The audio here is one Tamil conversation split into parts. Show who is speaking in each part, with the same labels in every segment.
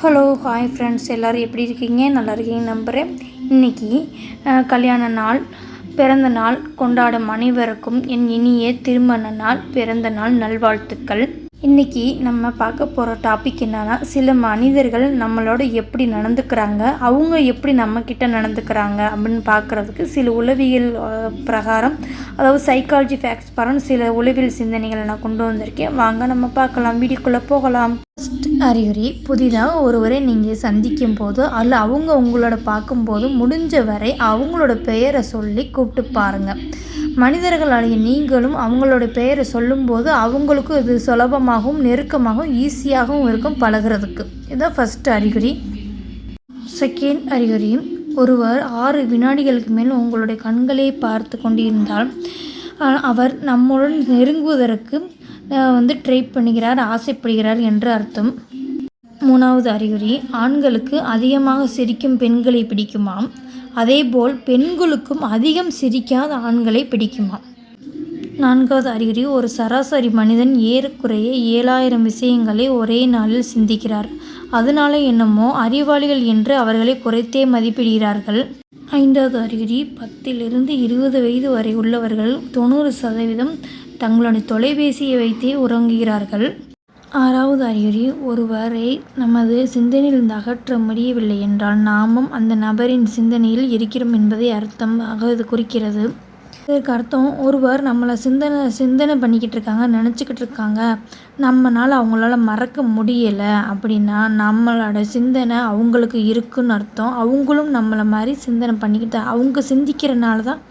Speaker 1: ஹலோ ஹாய் ஃப்ரெண்ட்ஸ் எல்லோரும் எப்படி இருக்கீங்க? நல்லா இருக்கீங்க நம்புகிறேன் இன்றைக்கி கல்யாண நாள் பிறந்த நாள் கொண்டாடும் அனைவருக்கும் என் இனிய திருமண நாள் பிறந்த நாள் நல்வாழ்த்துக்கள். இன்றைக்கி நம்ம பார்க்க போகிற டாபிக் என்னன்னா சில மனிதர்கள் நம்மளோட எப்படி நடந்துக்கிறாங்க அவங்க எப்படி நம்மக்கிட்ட நடந்துக்கிறாங்க அப்படின்னு பார்க்குறதுக்கு சில உளவியல் பிரகாரம் அதாவது சைக்காலஜி ஃபேக்ட்ஸ் பிரகாரம் சில உளவியல் சிந்தனைகளை நான் கொண்டு வந்திருக்கேன். வாங்க நம்ம பார்க்கலாம். வீடியோக்குள்ளே போகலாம். அறிகுறி புதிதாக ஒருவரை நீங்கள் சந்திக்கும் போது அல்ல அவங்க உங்களோட பார்க்கும்போது முடிஞ்ச வரை அவங்களோட பெயரை சொல்லி கூப்பிட்டு பாருங்கள் மனிதர்களாகிய நீங்களும் அவங்களோட பெயரை சொல்லும்போது அவங்களுக்கும் இது சுலபமாகவும் நெருக்கமாகவும் ஈஸியாகவும் இருக்கும் பழகுறதுக்கு. இதுதான் ஃபஸ்ட்டு அறிகுறி. செகண்ட் அறிகுறி. ஒருவர் ஆறு வினாடிகளுக்கு மேல் உங்களுடைய கண்களை பார்த்து கொண்டிருந்தால் அவர் நம்முடன் நெருங்குவதற்கு வந்து ட்ரை பண்ணுகிறார் ஆசைப்படுகிறார் என்று அர்த்தம். மூணாவது அறிகுறி. ஆண்களுக்கு அதிகமாக சிரிக்கும் பெண்களை பிடிக்குமாம். அதேபோல் பெண்களுக்கும் அதிகம் சிரிக்காத ஆண்களை பிடிக்குமா? நான்காவது அறிகுறி ஒரு சராசரி மனிதன் ஏறக்குறைய ஏழாயிரம் விஷயங்களை ஒரே நாளில் சிந்திக்கிறார். அதனால என்னமோ அறிவாளிகள் என்று அவர்களை குறைத்தே மதிப்பிடுகிறார்கள். ஐந்தாவது அறிகுறி பத்திலிருந்து இருபது வயது வரை உள்ளவர்கள் தொண்ணூறு சதவீதம் தங்களுடைய தொலைபேசியை வைத்தே உறங்குகிறார்கள். ஆறாவது அறிகுறி ஒருவரை நமது சிந்தனையிலிருந்து அகற்ற முடியவில்லை என்றால் நாமும் அந்த நபரின் சிந்தனையில் இருக்கிறோம் என்பதை அர்த்தமாக இது குறிக்கிறது. இதற்கு அர்த்தம் ஒருவர் நம்மளை சிந்தனை சிந்தனை பண்ணிக்கிட்டு இருக்காங்க நினச்சிக்கிட்டு இருக்காங்க. நம்மளால் அவங்களால மறக்க முடியலை அப்படின்னா நம்மளோட சிந்தனை அவங்களுக்கு இருக்குன்னு அர்த்தம். அவங்களும் நம்மளை மாதிரி சிந்தனை பண்ணிக்கிட்டு அவங்க சிந்திக்கிறனால தான்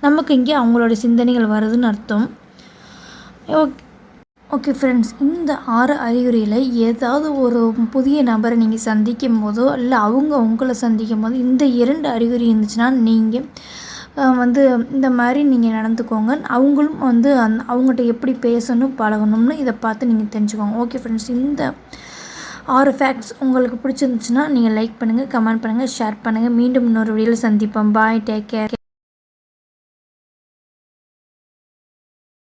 Speaker 1: நமக்கு இங்கே அவங்களோட சிந்தனைகள் வருதுன்னு அர்த்தம். ஓகே ஓகே ஃப்ரெண்ட்ஸ் இந்த ஆறு அறிகுறியில் ஏதாவது ஒரு புதிய நபரை நீங்கள் சந்திக்கும் போதோ இல்லை அவங்க உங்களை சந்திக்கும் போது இந்த இரண்டு அறிகுறி இருந்துச்சுன்னா நீங்கள் வந்து இந்த மாதிரி நீங்கள் நடந்துக்கோங்க. அவங்களும் வந்து அந் அவங்ககிட்ட எப்படி பேசணும் பழகணும்னு இதை பார்த்து நீங்கள் தெரிஞ்சுக்கோங்க. ஓகே ஃப்ரெண்ட்ஸ் இந்த ஆறு ஃபேக்ட்ஸ் உங்களுக்கு பிடிச்சிருந்துச்சுன்னா நீங்கள் லைக் பண்ணுங்கள் கமெண்ட் பண்ணுங்கள் ஷேர் பண்ணுங்கள் மீண்டும் இன்னொரு வீடியோவில் சந்திப்போம். Bye take care